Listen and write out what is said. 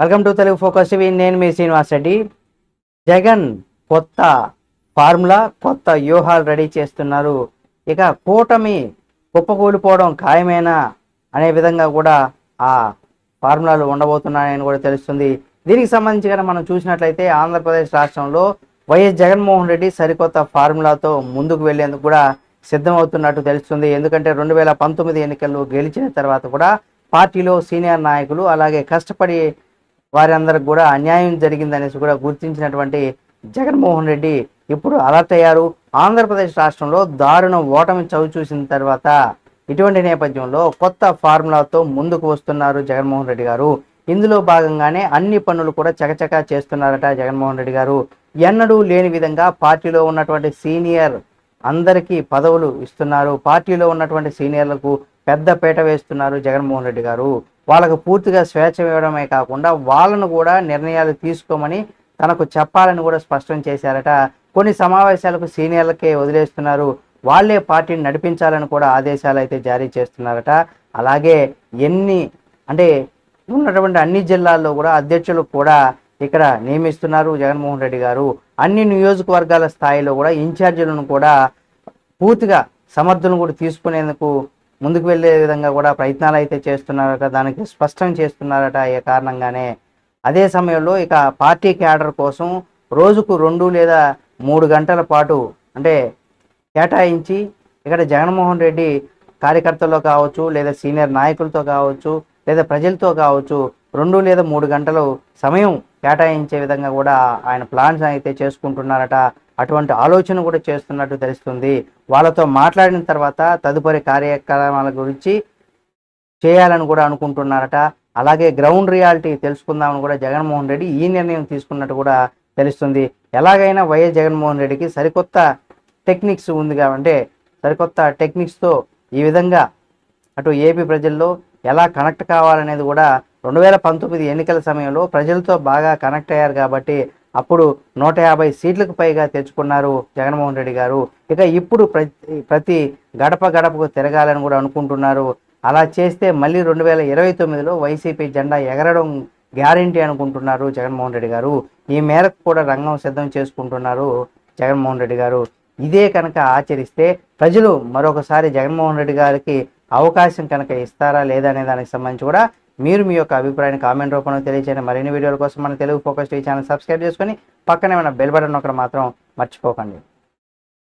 Welcome to Telugu focus TV. నేను మీ శ్రీనివాస్ రెడ్డి. జగన్ కొత్త ఫార్ములా కొత్త వ్యూహాలు రెడీ చేస్తున్నారు. ఇక కూటమి కుప్పకూలిపోవడం ఖాయమేనా అనే విధంగా కూడా ఆ ఫార్ములాలు ఉండబోతున్నాయని కూడా తెలుస్తుంది. దీనికి సంబంధించి కనుక మనం చూసినట్లయితే ఆంధ్రప్రదేశ్ రాష్ట్రంలో వైఎస్ జగన్మోహన్ రెడ్డి సరికొత్త ఫార్ములాతో ముందుకు వెళ్ళేందుకు కూడా సిద్ధమవుతున్నట్టు తెలుస్తుంది. ఎందుకంటే రెండు వేల పంతొమ్మిది ఎన్నికల్లో గెలిచిన తర్వాత కూడా పార్టీలో సీనియర్ నాయకులు అలాగే కష్టపడి వారందరికి కూడా అన్యాయం జరిగిందనేసి కూడా గుర్తించినటువంటి జగన్మోహన్ రెడ్డి ఇప్పుడు అలర్ట్ అయ్యారు. ఆంధ్రప్రదేశ్ రాష్ట్రంలో దారుణ ఓటమి చవి చూసిన తర్వాత ఇటువంటి నేపథ్యంలో కొత్త ఫార్ములాతో ముందుకు వస్తున్నారు జగన్మోహన్ రెడ్డి గారు. ఇందులో భాగంగానే అన్ని పనులు కూడా చకచకా చేస్తున్నారట జగన్మోహన్ రెడ్డి గారు. ఎన్నడూ లేని విధంగా పార్టీలో ఉన్నటువంటి సీనియర్ అందరికీ పదవులు ఇస్తున్నారు. పార్టీలో ఉన్నటువంటి సీనియర్లకు పెద్ద పీట వేస్తున్నారు జగన్మోహన్ రెడ్డి గారు. వాళ్ళకు పూర్తిగా స్వేచ్ఛ ఇవ్వడమే కాకుండా వాళ్ళను కూడా నిర్ణయాలు తీసుకోమని తనకు చెప్పాలని కూడా స్పష్టం చేశారట. కొన్ని సమావేశాలకు సీనియర్లకే వదిలేస్తున్నారు. వాళ్ళే పార్టీని నడిపించాలని కూడా ఆదేశాలు అయితే జారీ చేస్తున్నారట. అలాగే ఎన్ని అంటే ఉన్నటువంటి అన్ని జిల్లాల్లో కూడా అధ్యక్షులు కూడా ఇక్కడ నియమిస్తున్నారు జగన్మోహన్ రెడ్డి గారు. అన్ని నియోజకవర్గాల స్థాయిలో కూడా ఇన్ఛార్జీలను కూడా పూర్తిగా సమర్థులను కూడా తీసుకునేందుకు ముందుకు వెళ్ళే విధంగా కూడా ప్రయత్నాలు అయితే చేస్తున్నారట దానికి స్పష్టం చేస్తున్నారట ఏ కారణంగానే. అదే సమయంలో ఇక పార్టీ క్యాడర్ కోసం రోజుకు రెండు లేదా మూడు గంటల పాటు అంటే కేటాయించి ఇక్కడ జగన్మోహన్ రెడ్డి కార్యకర్తల్లో కావచ్చు లేదా సీనియర్ నాయకులతో కావచ్చు లేదా ప్రజలతో కావచ్చు రెండు లేదా మూడు గంటలు సమయం కేటాయించే విధంగా కూడా ఆయన ప్లాన్స్ అయితే చేసుకుంటున్నారట. అటువంటి ఆలోచన కూడా చేస్తున్నట్టు తెలుస్తుంది. వాళ్ళతో మాట్లాడిన తర్వాత తదుపరి కార్యక్రమాల గురించి చేయాలని కూడా అనుకుంటున్నారట. అలాగే గ్రౌండ్ రియాలిటీ తెలుసుకుందామని కూడా జగన్మోహన్ రెడ్డి ఈ నిర్ణయం తీసుకున్నట్టు కూడా తెలుస్తుంది. ఎలాగైనా వైఎస్ జగన్మోహన్ రెడ్డికి సరికొత్త టెక్నిక్స్ ఉంది కాబట్టి సరికొత్త టెక్నిక్స్తో ఈ విధంగా అటు ఏపీ ప్రజల్లో ఎలా కనెక్ట్ కావాలనేది కూడా రెండు వేల పంతొమ్మిది ఎన్నికల సమయంలో ప్రజలతో బాగా కనెక్ట్ అయ్యారు కాబట్టి అప్పుడు నూట యాభై సీట్లకు పైగా తెచ్చుకున్నారు జగన్మోహన్ రెడ్డి గారు. ఇక ఇప్పుడు ప్రతి ప్రతి గడప గడపకు తిరగాలని కూడా అనుకుంటున్నారు. అలా చేస్తే మళ్ళీ రెండు వేల ఇరవై తొమ్మిదిలో వైసీపీ జెండా ఎగరడం గ్యారంటీ అనుకుంటున్నారు జగన్మోహన్ రెడ్డి గారు. ఈ మేరకు కూడా రంగం సిద్ధం చేసుకుంటున్నారు జగన్మోహన్ రెడ్డి గారు. ఇదే కనుక ఆచరిస్తే ప్రజలు మరొకసారి జగన్మోహన్ రెడ్డి గారికి అవకాశం కనుక ఇస్తారా లేదా అనే దానికి సంబంధించి కూడా మీరు మీ యొక్క అభిప్రాయాన్ని కామెంట్ రూపంలో తెలియజేయండి. మరిన్ని వీడియోల కోసం మన Telugu focus TV channel subscribe చేసుకొని పక్కనే ఉన్న బెల్ బటన్ ఒకటి మాత్రం మర్చిపోకండి.